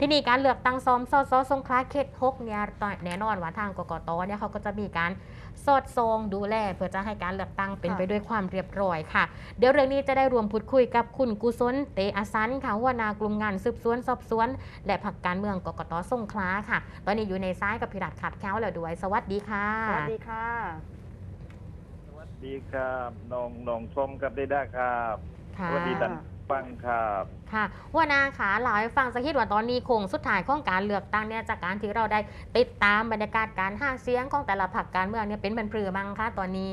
ที่นี่การเลือกตั้งซ้อมสสสงขลาเขตหกเนี่ยตอนแน่นอนว่าทางกกตเนี่ยเขาก็จะมีการสอดส่องดูแลเพื่อจะให้การเลือกตั้งเป็นค่ะไปด้วยความเรียบร้อยค่ะ เดี๋ยวเรื่องนี้จะได้รวมพูดคุยกับคุณกุศลเตอาสันค่ะหัวหนากลุ่มงานสืบสวนสอบสวน และผักการเมืองกกตสงขลาค่ะ ตอนนี้อยู่ในซ้ายกับพิรัตขัดแค้วแล้วด้วย สวัสดีค่ะ สวัสดีค่ะ สวัสดีครับน้องน้องส้มกับได้ด้าครับค่ะสวัสดีท่าน ฟังครับค่ะหัวหนาขาเล่าให้ฟังสักทีว่าตอนนี้โคงสุดท้ายของการเลือกตั้งเนี่ยจากการที่เราได้ติดตามบรรยากาศการหาเสียงของแต่ละพรรคการเมืองเนี่ยเป็นบรรพรือมั้งคะตอนนี้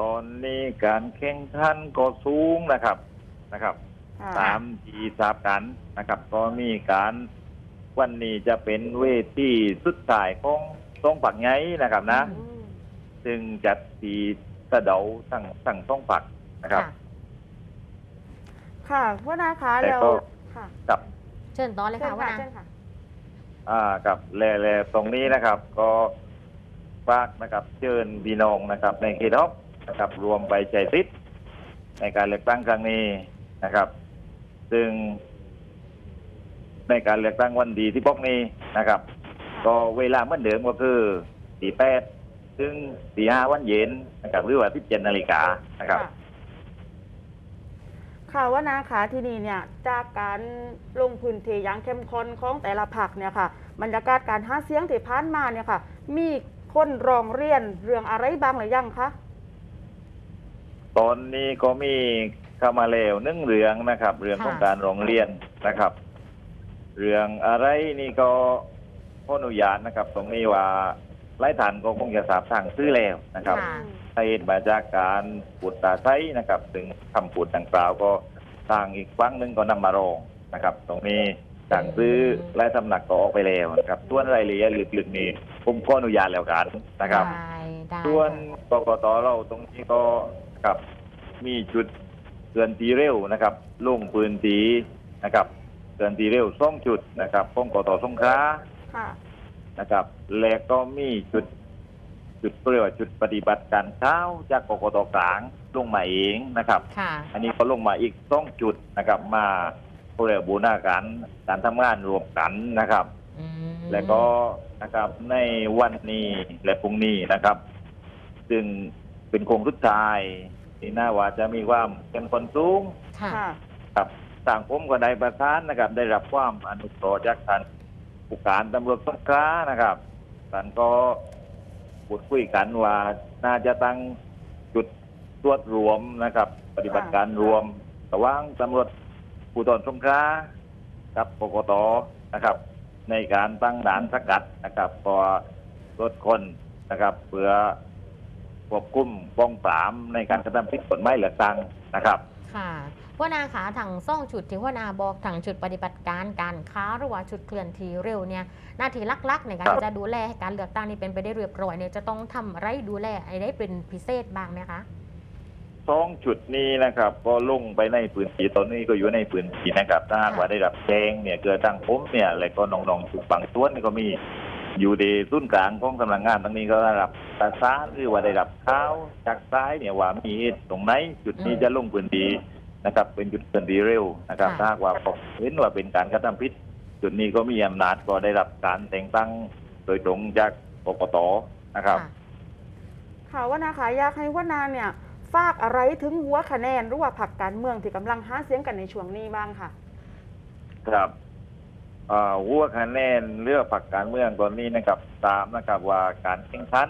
ตอนนี้การแข่งขันก็สูงนะครับนะครับค่ะตามที่ทราบกันนะครับก็มีการวันนี้จะเป็นเวทีสุดท้ายของต้องฝักไงนะครับนะอือืมซึ่งจัดทีสะเดาทั้งทั้งต้องฝักนะครับ ค่ะค่ะหัวหน้าคะแต่แล้วก็ ค่ะกับเชิญต่อเลยเชิค่ะญหัวค่ะหนาเชิญค่ะ อ่ากับแล่แล่ตรงนี้นะครับ ก็ฝากนะครับเชิญพี่น้องนะครับ ในเขตฮอกนะครับรวมไปใจติดในการเลือกตั้งครั้งนี้นะครับ ซึ่ง ในการเลือกตั้งวันดีที่พวกนี้นะครับ ก็เวลาเหมือนเดิมก็คือตีแปดซึ่งตีห้าวันเย็นนะครับหรือว่าที่เจ็ดนาฬิกานะครับ ค่ะ ค่ะว่านาขาที่นี่เนี่ยจากการลงพื้นที่อย่างเข้มข้นของแต่ละผักเนี่ยค่ะบรรยากาศการหาเสียงที่ผ่านมาเนี่ยค่ะ มีคนร้องเรียนเรื่องอะไรบ้างหรือยังคะตอนนี้ก็มีเข้ามาแล้วหนึ่งเรื่องนะครับ เรื่องของการโรงเรียนนะครับ เรื่องอะไรนี่ก็ขออนุญาตนะครับ ตรงนี้ว่า ไล่ฐานก็คงจะทราบทางซื้อแล้วนะครับค่ะสาเหตุมาจากการปูดตาไซนะครับถึงคำพูดดังกล่าวก็ทางอีกฝั่งหนึ่งก็นำมาร้องนะครับ ตรงนี้สั่งซื้อและตำหนักก็ออกไปแล้วนะครับส่วนรายละเอียดลึกๆนี้ผมก็อนุญาตแล้วกันนะครับ ได้ได้ส่วนค่ะ กกตเราตรงนี้ก็กับมีจุดเตือนตีเร็วนะครับลงปืนตีนะครับเตือนตีเร็วส่องจุดนะครับป้องกตสงขลาค่ะ นะครับ และก็มีจุดจุดเปรียกว่าจุดปฏิบัติการเช้าจากกกตกลางลงมาเองนะครับ ค่ะ อันนี้ก็ลงมาอีกสองจุดนะครับ มาเรียกบูรณาการการทำงานรวมกันนะครับ อืมแล้วก็นะครับในวันนี้และพรุ่งนี้นะครับ ซึ่งเป็นโครงสุดท้ายที่น่าว่าจะมีความเข้มข้นสูงค่ะ ค่ะ ครับต่างผมก็ได้ประทานนะครับ ได้รับความอนุเคราะห์จากท่าน ผู้การตำรวจสงขลานะครับท่านก็พูดคุยกันว่าน่าจะตั้งจุดตรวจรวมนะครับ ปฏิบัติการรวมระหว่างตำรวจภูธรสงขลากับกกตนะครับ ในการตั้งด่านสกัดนะครับพอรถคนนะครับ เพื่อควบคุมป้องปรามในการกระทำผิดกฎหมายเลือตังนะครับ ค่ะ หัวหนาขาถังซ่องจุดที่หัวหนาบอกถังจุดปฏิบัติการการค้าหรือว่าจุดเคลื่อนที่เร็วเนี่ยหน้าที่ลักๆในการครับที่จะดูแลให้การเลือกตั้งนี่เป็นไปได้เรียบร้อยเนี่ยจะต้องทำอะไรดูแลอะไรเป็นพิเศษบ้างไหมคะสองจุดนี้นะครับ ก็ลงไปในพื้นที่ตอนนี้ก็อยู่ในพื้นที่นะครับถ้าหากว่าได้รับแจ้งเนี่ยเกิดทางผมเนี่ยแล้วก็น้องๆจุดบางส่วนนี่ก็มีอยู่ในรุ่นกลางของสำนักงานตรงนี้ก็ได้รับประสานหรือว่าได้รับข่าวจากซ้ายเนี่ยว่ามีเหตุตรงไหนจุดนี้อืมจะลงพื้นที่ นะครับเป็นจุดเคลื่อนที่เร็วนะครับค่ะถ้าหากว่าพบเห็นว่าเป็นการกระทำผิดจุดนี้ก็มีอำนาจก็ได้รับการแต่งตั้งโดยตรงจากกกตนะครับค่ะค่ะว่านาคะอยากให้ว่านาเนี่ยฝากอะไรถึงหัวคะแนนหรือว่าผักการเมืองที่กำลังหาเสียงกันในช่วงนี้บ้างค่ะ ครับเอ่อหัวคะแนนเลือกผักการเมืองตอนนี้นะครับตามนะครับว่าการแข่งขัน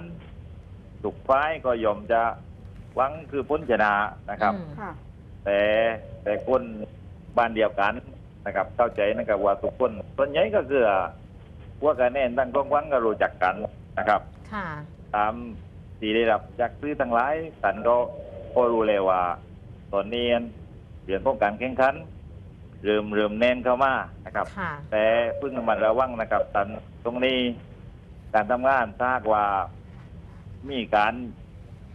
ทุกฝ่ายก็ยอมจะหวังคือพ้นชนะนะครับอืมค่ะ แต่แต่คนบ้านเดียวกันนะครับ เข้าใจนะครับว่าทุกคนส่วนใหญ่ก็คือหัวคะแนนตั้งกองหวังก็รู้จักกันนะครับ ค่ะ ตามที่ได้รับจากซื้อทั้งหลายสันก็พอรู้เลยว่าตอนนี้เรื่องของการแข่งขันเริ่มเริ่มแน่นเข้ามานะครับ ค่ะ แต่เพิ่งระมัดระวังนะครับตอนตรงนี้การทำงานทราบว่ามีการ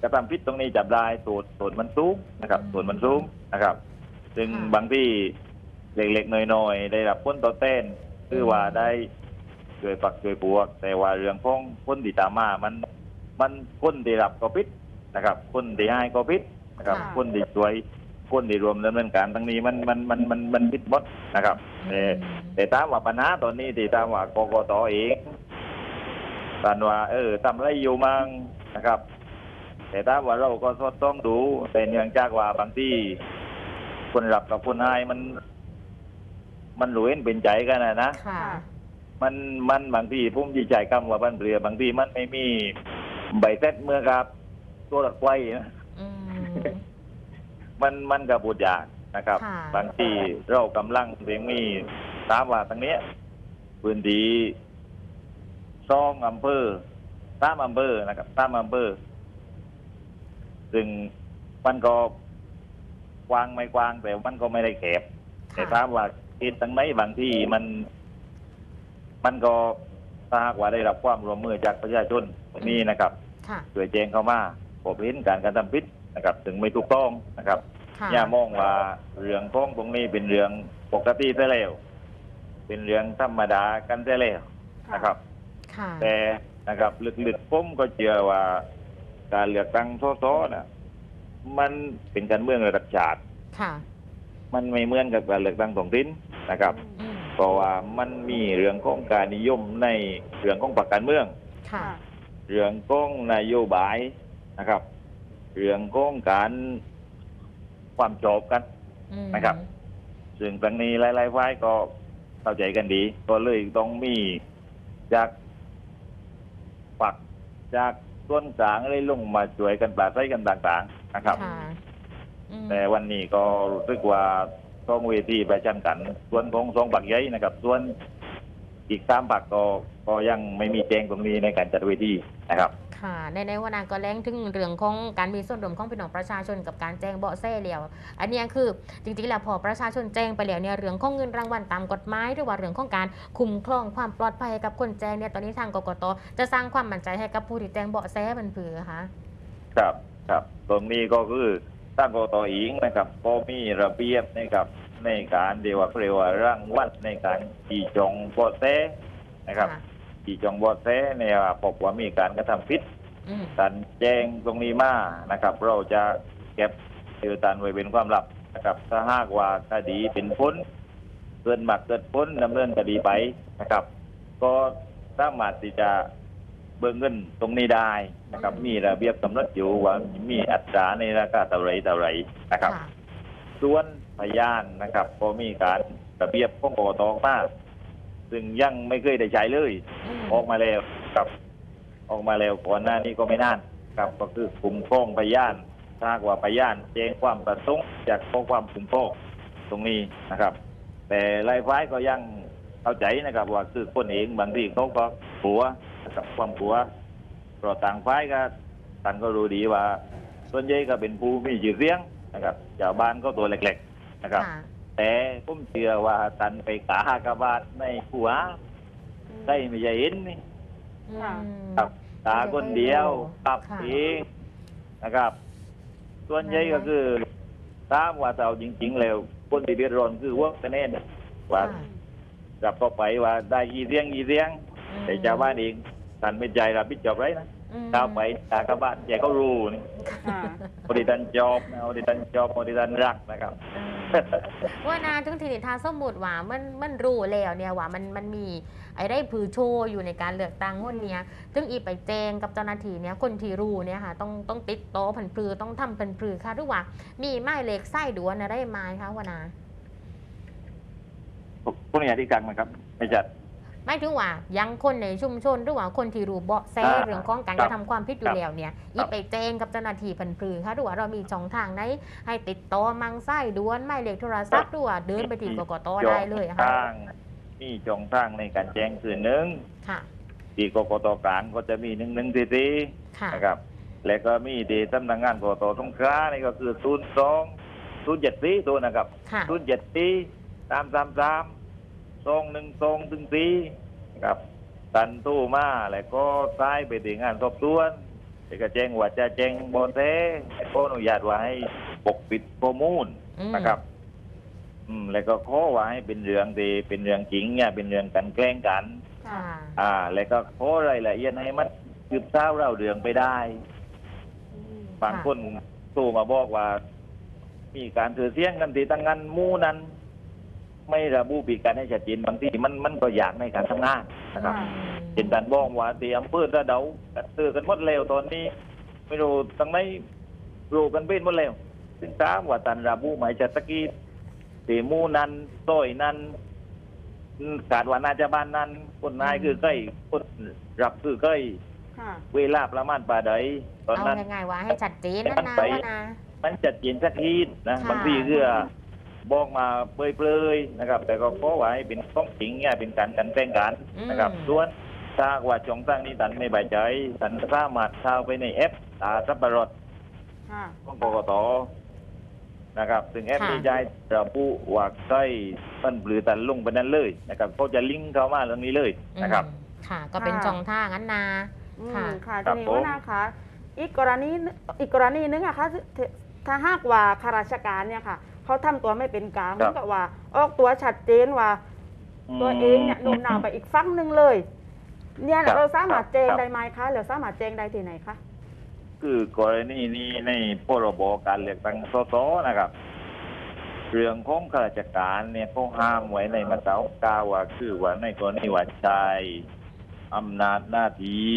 กระทำผิดตรงนี้จับได้ตูดตูดมันสูงนะครับอืมตูดมันสูง นะครับ ซึ่งค่ะ บางที่เล็กๆน้อยๆได้รับพ้นต่อเต้นคือว่าได้ช่วยปักช่วยบวก แต่ว่าเรื่องของพ้นดีตามมามันมันพ้นที่รับก็พิษนะครับพ้นที่ให้ก็พิษนะครับค่ะ พ้นที่ช่วยคนที่รวมดำเนินการทั้งนี้มันมันมันมันมันผิดหมดนะครับแต่ แต่ตามว่าปัญหาตอนนี้ที่ตามว่ากกตเองตานว่า เออทำอะไรอยู่มั่งนะครับ แต่ตามว่าเราก็ต้องดู แต่เนื่องจากว่าบางที่ คนรับกับคนให้มัน มันหลวยเป็นใจกันนะนะค่ะ มันมันบางทีพุ่มดีใจคำว่าบ้านเรือบางทีมันไม่มีใบเซ็ตเมื่อกับ ตัวตะไคร้นะอืม มันมันกับบุญยากนะครับ ค่ะ บางทีเรากำลังเพียงมีตามว่าตรงเนี้ยพื้นที่ซองอำเภอสามอำเภอนะครับสามอำเภอซึ่งมันก็ กว้างไม่กว้าง แต่มันก็ไม่ได้แคบแต่ถามว่าเขตตั้งไหนบางที่มัน มันก็ถ้าหากว่าได้รับความร่วมมือจากประชาชนตรงนี้นะครับค่ะช่วยแจ้งเข้ามาผมเห็นการกระทำผิดนะครับ ถึงไม่ถูกต้องนะครับค่ะอย่ามองว่าเรื่องของตรงนี้เป็นเรื่องปกติไปแล้วเป็นเรื่องธรรมดากันไปแล้วนะครับค่ะแต่นะครับลึกๆผมก็เชื่อว่าการเลือกตั้งสสน่ะ มันเป็นการเมืองระดับชาติ ค่ะ มันไม่เหมือนกับการเลือกตั้งท้องถิ่นนะครับ อืมเพราะว่ามันมีเรื่องของการนิยมในเรื่องของปากการเมือง ค่ะ เรื่องของนโยบายนะครับ เรื่องของการความจบกัน อืมนะครับ ซึ่งตรงนี้หลายๆฝ่ายก็เข้าใจกันดี ก็เลยต้องมีจากฝักจาก ส่วนกลางเลยลงมาช่วยกันปราศัยกันต่าง ๆ นะครับ ค่ะอืมแต่วันนี้ก็รู้สึกว่าต้องเวทีประชันกัน ส่วนของสองปักใหญ่นะครับ ส่วนอีกสามปักก็ก็ยังไม่มีแจ้งตรงนี้ในการจัดเวทีนะครับ ค่ะในในวันนั้นก็แรงถึงเรื่องของการมีส่วนร่วมของพี่น้องประชาชนกับการแจ้งเบาะแสแล้วอันเนี้ยคือจริงๆแล้วพอประชาชนแจ้งไปแล้วเนี่ยเรื่องของเงินรางวัลตามกฎหมายหรือว่าเรื่องของการคุ้มครองความปลอดภัยให้กับคนแจ้งเนี่ยตอนนี้ทางกกตจะสร้างความมั่นใจให้กับผู้ที่แจ้งเบาะแสมันเผื่อคะครับครับตรงนี้ก็คือตั้งกตอิงนะครับ ก็มีระเบียบนะครับในการเดียวว่าเรียกว่าร่างวัดในการจีจงเบอแสนะครับ ค่ะจีจงเบอแสเนี่ยพบว่ามีการกระทำผิดอืมการแจ้งตรงนี้มานะครับ เราจะเก็บชื่อตันไว้เป็นความลับนะครับถ้าหากว่าคดีเป็นพ้นเกินหมักเกิดพ้นดำเนินคดีไปนะครับ ก็สามารถที่จะเบิกเงินตรงนี้ได้นะครับ มีระเบียบกำหนดอยู่ว่ามีอัตราในราคาเท่าไหรเท่าไหรนะครับค่ะส่วนพยานนะครับก็มีการระเบียบของกกตออกมา ซึ่งยังไม่เคยได้ใช้เลยอืมออกมาแล้วครับ ออกมาแล้วก่อนหน้านี้ก็ไม่นานครับก็คือกลุ่มข้องพยานถ้าหากว่าพยานแจ้งความประสงค์จากข้อความกลุ่มข้องตรงนี้นะครับ แต่รายฝ่ายก็ยังเข้าใจนะครับ ว่าคือคนเองบางทีเขาก็กลัวกับความกลัวเพราะต่างฝ่ายก็ท่านก็รู้ดีว่า ส่วนใหญ่ก็เป็นผู้มีชื่อเสียงนะครับชาวบ้านก็ตัวเล็ก ๆ นะครับ ค่ะ แต่ผมเชื่อว่าท่านไปกากบาทในหัวได้ไม่ใช่เห็นนี่อืมครับตาคนเดียวปรับค่ะ เองนะครับ ส่วนใหญ่ก็คือตามว่าเราจริง ๆ แล้วคนที่เดือดร้อนคือว่าคะแนนว่าค่ะกลับเข้าไปว่าได้ยี่เสียงยี่เสียงอืมแต่ชาวบ้านเองท่านไม่ใจรับผิดชอบไรนะอืมเข้าไปตากบาทแกเขารู้นี่ค่ะคนที่ท่านจอบนะคนที่ท่านจอบคนที่ท่านรักนะครับเออ ว่านาถึงทีนี้ถ้าสมุดว่ามันมันรู้แล้วเนี่ยว่ามันมันมีไอ้ได้ผือโชว์อยู่ในการเลือกตั้งวันเนี้ยถึงอีไปแจ้งกับเจ้าหน้าที่เนี่ยคนที่รู้เนี่ยค่ะต้องต้องติดโต๊ะผันปลือต้องทำผันปลือค่ะหรือว่า มีไม้เหล็กไส้ด่วนอะไรไม้คะวานาผู้นี้ที่กลางนครับไม่จัด ไม่ถึงว่ายังคนในชุมชนหรือว่าคนที่รู้เบาะแสอ่าเรื่องของการคกรับระทำความผิดอยู่แล้วเนี่ยคอีรับไปแจ้งกับเจ้าหน้าที่ผันปลือค่ะหรือว่าเรามีช่องทางไหนให้ติดต่อมังไส้ด่วนไม้เหล็กโทรศัพท์หรือว่าเดินไปที่กกตได้เลยอะค่ะทางมีจองทางในการแจ้งคือหนึ่งค่ะที่กกตกลางก็จะมีหนึ่งหนึ่งทีทีค่ะนะครับ แล้วก็มีที่สำนักงานกกตสงขลานี่ก็คือศูนย์สองศูนย์เจ็ดสี่ตัวนะครับค่ะศูนย์เจ็ดสี่สามสามสาม สองหนึ่งสองถึงสี่นะครับตันตู้มาแล้วก็ซ้ายไปถึงงานสอบสวนแล้วก็แจ้งว่าจะแจ้งบอเต้ขออนุญาตว่าให้ปกปิดข้อมูลอืมนะครับ อืม แล้วก็ขอว่าให้เป็นเรื่องที่เป็นเรื่องจริงเนี่ยเป็นเรื่องกันแกล้งกันค่ะอ่า แล้วก็ขอรายละเอียดให้มันสืบเช้าเราเรื่องไปได้บางคนโทรมาบอกว่า มีการถือเสียงกันตีตั้งงานหมู่นั้น ไม่ระบุปีการให้ชัดเจนบางทีมันมันก็อยากในการทำงานนะครับค่ะเช่นการบอกว่าตีอำเภอระเดากันซื้อกันหมดแล้วตอนนี้ ไม่รู้ตั้งไหนรู้กันเป็นหมดแล้วซึ่งถามว่าตันระบุหมายจะตะกี้ตีหมู่นั้นต้อยนั้นอืมกาดว่าน่าจะบ้านนั้นคนนายคือใกล้คนรับคือใกล้ค่ะเวลาประมาณป่าใดตอนเอานั้นง่ายๆว่าให้ชัดเจนนะนะไปว่านะมันจัดเจนสักทีนะค่ะบางทีคือ บอกมาเปรยๆนะครับ แต่ก็ขอไว้เป็นต้องจริงเนี่ยเป็นการกันแกล้งกันนะครับส่วนถ้าหากว่าจงตั้งนี้ตันไม่ใบายใจตันสามารถเข้าไปในแอปตาสับปะรดค่ะ ของกกตนะครับ ซึ่งแอปค่ะ นี้จะระบุว่าใกล้ต้นปลือตันลงไปนั้นเลยนะครับเขาจะลิงก์เข้ามาเรื่องนี้เลยนะครับ อืมค่ะ ก็เป็นช่องทางนั้นนา อืมค่ะ ค่ะครัทีบนี้ผม ว่านะคะอีกกรณีอีกกรณีนึงอะคะถ้าถ้าหากว่าข้าราชการเนี่ยค่ะ เขาทำตัวไม่เป็นกลางเหมือนกับว่า ออกตัวชัดเจนว่า ตัวเองเนี่ยโน้มน้าวไปอีกฝั่งหนึ่งเลย เนี่ยครับเราสามารถแจงครับได้ไหมคะหรือสามารถแจงได้ที่ไหนคะคือกรณีนี้ในพรบการเลือกตั้งสสนะครับ เรื่องของข้าราชการเนี่ยเขาห้ามไว้ในมาตราเก้าว่าคือว่าในกรณีว่าใช้อำนาจหน้าที่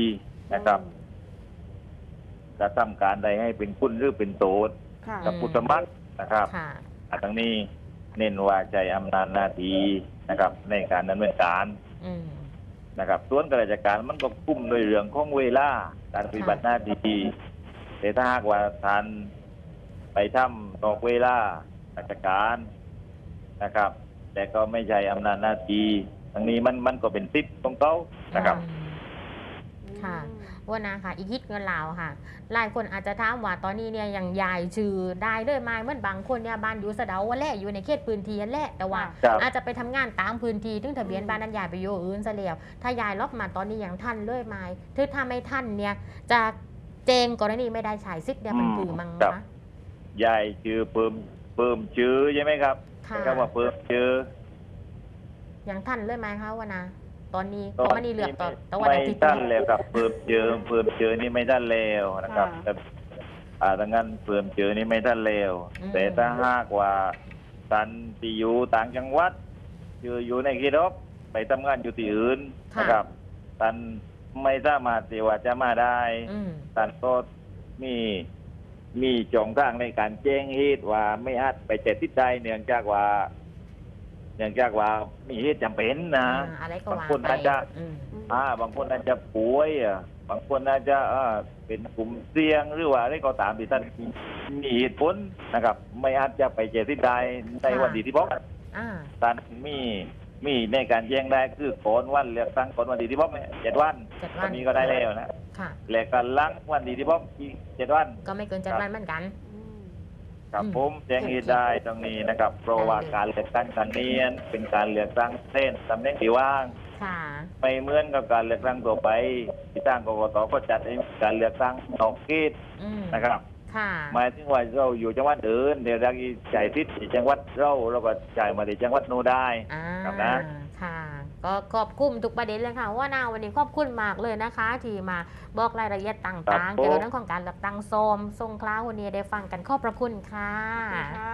นะครับกระทำการใดให้เป็นคุณหรือเป็นโทษค่ะกับผู้สมัครนะครับค่ะอัน ทั้งนี้เน้นว่าใจอำนาจหน้าที่นะครับ ในการดำเนินการอืม นะครับ ส่วนข้าราชการมันก็คุ้มโดยเรื่องของเวลาการปฏิบัติหน้าที่แต่ถ้าหากว่าท่านไปทำนอกเวลาราชการนะครับ แต่ก็ไม่ใช่อำนาจหน้าที่ทั้งนี้มันมันก็เป็นสิทธิ์ของเขานะครับ ค่ะ ว่านะค่ะอีกฮิตเงินลาวค่ะ หลายคนอาจจะถามว่าตอนนี้เนี่ยยังยายชื่อได้เลยไหมเหมื่อนบางคนเนี่ยบ้านอยู่สะเดาว่าแหละอยู่ในเขตพื้นที่นั่นแหละแต่ว่าครับอาจจะไปทำงานตามพื้นที่ถึงทะเบียนบ้านนั้นยายไปอยู่อื่นซะแล้วถ้ายายล็อกมาตอนนี้ยังทันเลยไหมถ้าถ้าไม่ทันเนี่ยจะเจงกรณีไม่ได้ฉายซิกเนี่ยมันคือมังครับนะยายชื่อเพิ่มเพิ่มชื่อใช่ไหมครับค่ะใช้คำว่าเพิ่มชื่อยังทันเลยไหมคะวะนะ ตอนนี้ตอก็นไม่ได้เลือกต่อนี้แต่วันไม่อาทิตย์ทันแล้วครับเพิ่มเจอเพิ่มเจอนี่ไม่ทันแล้วนะครับค่ะ แต่อ่าดังนั้นเพิ่มเจอนี่ไม่ทันแล้ว อืม แต่ถ้าหากว่าตันที่อยู่ต่างจังหวัดอยู่อยู่ในกีรบไปทำงานอยู่ที่อื่นค่ะนะครับตันไม่สามารถที่ว่าจะมาได้ อืม ตันก็มีมีจองทางในการแจ้งเหตุว่าไม่อาจไปเจ็ดทิศใดเนื่องจากว่า เนื่องจากว่ามีเหตุจำเป็นนะ อ่าอะไรก็บางว่าคนไปอาจจะ อืมอ่าบางคนอาจจะป่วยอะบางคนอาจจะอ่าเป็นกลุ่มเสี่ยงหรือว่าอะไรก็ตามที่ท่านมีเหตุผลนะครับ ไม่อาจจะไปเจอที่ใดในวันที่ที่บอกอ่าท่านมีมีในการแจ้งได้คือก่อนวันเลือกตั้งก่อนวันที่ที่บอกเนี่ยเจ็ดวันเจ็ดตวัอนนนี้ก็ได้แล้วนะค่ะ แล้วก็หลังวันที่ที่บอกอีกเจ็ดวัน ก็ไม่เกินเจ็ดวันเหมือนกัน ครับอืมผมแจ้งเหตุได้ตรงนี้นะครับ เพราะว่าการเลือกตั้งครั้งนี้เป็นการเลือกตั้งเส้นตำแหน่งที่ว่างค่ะไม่เหมือนกับการเลือกตั้งทั่วไป ที่ตั้งกกตก็จัดให้การเลือกตั้งนอกเขตอืมนะครับ ค่ะหมายถึงว่าเราอยู่จังหวัดอื่นเดี๋ยวเราจ่ายทิศที่จังหวัดเราเราก็จ่ายมาที่จังหวัดนู้นได้ อ่า ครับนะค่ะ ก็ขอบคุณทุกประเด็นเลยค่ะว่านาวันนี้ขอบคุณมากเลยนะคะ ที่มาบอกรายละเอียดต่างๆ เกี่ยวกับเรื่องของการเลือกตั้งโซมทรงคลาวันนี้ได้ฟังกันขอบพระคุณค่ะค่ะ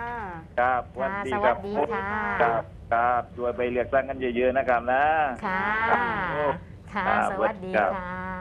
ครับวันค่ะดีสควัรัสบดีค่ะครับครับช่วยไปเลือกตั้งกันเยอะๆนะครับนะค่ะครับค่ะครับสวัสดีครับค่ะ